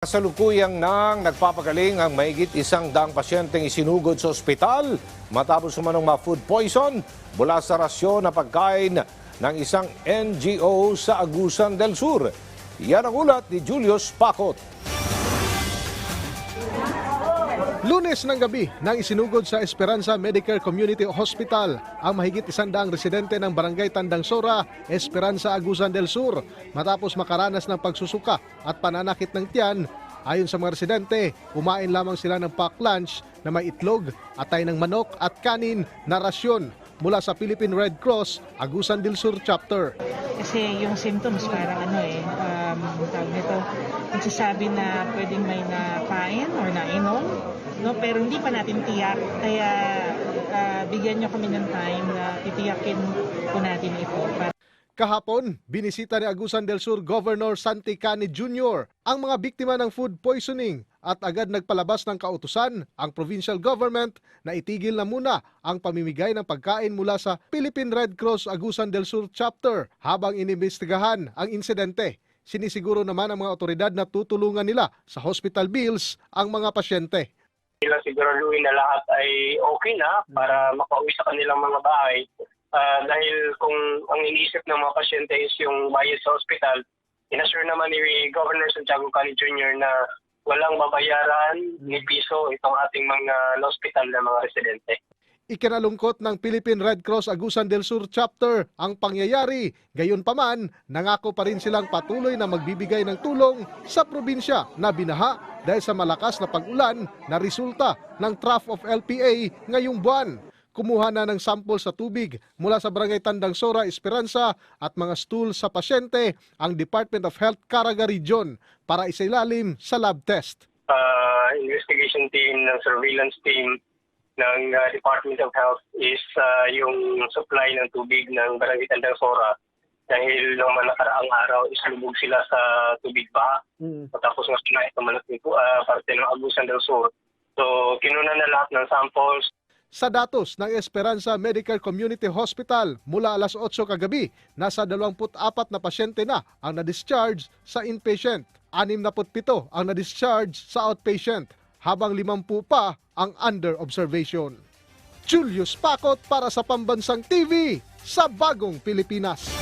Kasalukuyang nang nagpapagaling ang mahigit isang daang pasyenteng isinugod sa ospital matapos umanong ma-food poison mula sa rasyon na pagkain ng isang NGO sa Agusan del Sur. Yan ang ulat ni Julius Pacot. Lunes ng gabi nang isinugod sa Esperanza Medicare Community Hospital ang mahigit isandaang residente ng barangay Tandang Sora, Esperanza, Agusan del Sur matapos makaranas ng pagsusuka at pananakit ng tiyan. Ayon sa mga residente, kumain lamang sila ng pack lunch na may itlog, atay ng manok at kanin na rasyon mula sa Philippine Red Cross, Agusan del Sur Chapter. Kasi yung symptoms parang ano eh, um, tawag nito, nagsasabi na pwedeng may nakain or nainom, no? pero hindi pa natin tiyak. Kaya ah, bigyan nyo kami ng time na titiyakin po natin ito. Para Kahapon, binisita ni Agusan del Sur Governor Santi Cani Jr. ang mga biktima ng food poisoning at agad nagpalabas ng kautusan ang provincial government na itigil na muna ang pamimigay ng pagkain mula sa Philippine Red Cross Agusan del Sur chapter habang inimbestigahan ang insidente. Sinisiguro naman ang mga otoridad na tutulungan nila sa hospital bills ang mga pasyente. nila siguraduhin na lahat ay okay na para makauwi sa kanilang mga bahay. Ah, dahil kung ang iniisip ng mga pasyente is yung bayad sa ospital, inassure naman ni Governor Santiago Cali Jr. na walang babayaran ni piso itong ating mga hospital na mga residente. Ikinalungkot ng Philippine Red Cross Agusan del Sur chapter ang pangyayari. Gayunpaman, nangako pa rin silang patuloy na magbibigay ng tulong sa probinsya na binaha dahil sa malakas na pag-ulan na resulta ng trough of LPA ngayong buwan. Kumuha na ng sample sa tubig mula sa Barangay Tandang Sora, Esperanza at mga stool sa pasyente ang Department of Health Caraga Region para isailalim sa lab test. Ah, investigation team, ng surveillance team ng ah, Department of Health is ah, yung supply ng tubig ng Barangay Tandang Sora dahil nung nakaraang araw is lumog sila sa tubig baha. Tapos nga sila ito malaking uh, parte ng Agusan del Sur. So, kinuna na lahat ng samples. Sa datos ng Esperanza Medical Community Hospital mula alas 8 kagabi, nasa 24 na pasyente na ang na-discharge sa inpatient. 67 ang na-discharge sa outpatient, habang 50 pa ang under observation. Julius Pakot para sa Pambansang TV sa Bagong Pilipinas.